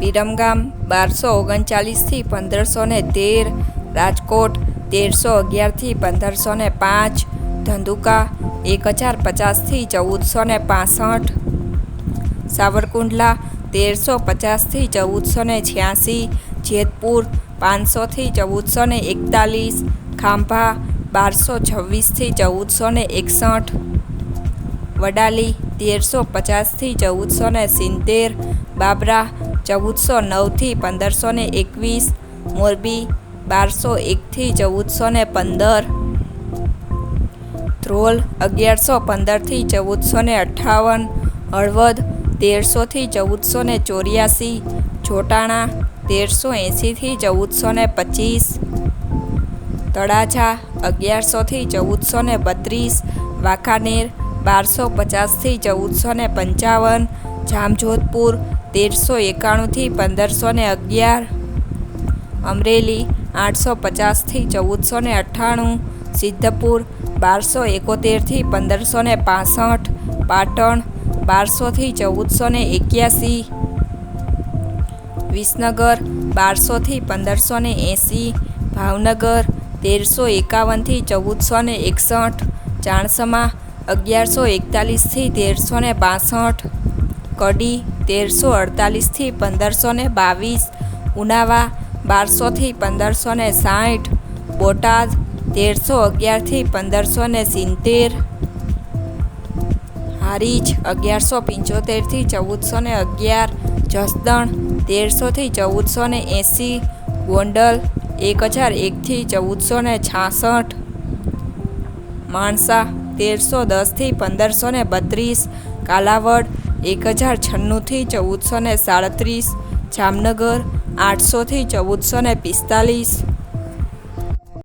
વિરમગામ બારસો ઓગણચાલીસથી પંદરસો ને તેર, રાજકોટ તેરસો અગિયારથી પંદરસો ને પાંચ, ધંધુકા એક હજાર પચાસથી ચૌદસો ને પાસઠ, સાવરકુંડલા તેરસો પચાસથી ચૌદસો ને છ્યાસી, જેતપુર પાંચસોથી ચૌદસો ને એકતાલીસ, ખાંભા બારસો છવ્વીસથી ચૌદસો ને એકસઠ. વડાલી તેરસો પચાસથી ચૌદસો ને સિત્તેર, બાબરા ચૌદસો નવથી પંદરસો ને એકવીસ, મોરબી બારસો એકથી ચૌદસો ને પંદર, ધ્રોલ અગિયારસો પંદરથી ચૌદસો ને અઠ્ઠાવન હળવદ તેરસોથી ચૌદસો ને ચોર્યાસી જોટાણા તેરસો એંસીથી ચૌદસો ને પચીસ, તળાજા અગિયારસોથી ચૌદસો ને બત્રીસ, વાંકાનેર બારસો પચાસથી ચૌદસો ને પંચાવન, જામજોધપુર તેરસો એકાણુંથી પંદરસો ને અગિયાર. અમરેલી આઠસો પચાસથી ચૌદસો ને અઠ્ઠાણું. સિદ્ધપુર બારસો એકોતેરથી પંદરસો ને પાસઠ. પાટણ બારસોથી ચૌદસો ને એક્યાસી. વિસનગર બારસોથી પંદરસો ને એંસી. ભાવનગર તેરસો એકાવનથી ચૌદસો ને એકસઠ. ચાણસમા અગિયારસો એકતાલીસથી તેરસો ને બાસઠ, કડી તેરસો અડતાલીસથી પંદરસો ને બાવીસ, ઉનાવા બારસોથી પંદરસો ને સાઠ, બોટાદ તેરસો અગિયારથી પંદરસો ને સિત્તેર, હારીજ અગિયારસો પંચોતેરથી ચૌદસો ને અગિયાર, જસદણ તેરસોથી ચૌદસો ને એંસી, ગોંડલ એક હજાર એકથી ચૌદસો ને છાસઠ, માણસા તેરસો દસથી પંદરસો ને બત્રીસ, કાલાવડ એક હજાર છન્નુંથી ચૌદસો ને સાડત્રીસ, જામનગર આઠસોથી ચૌદસો ને પિસ્તાલીસ.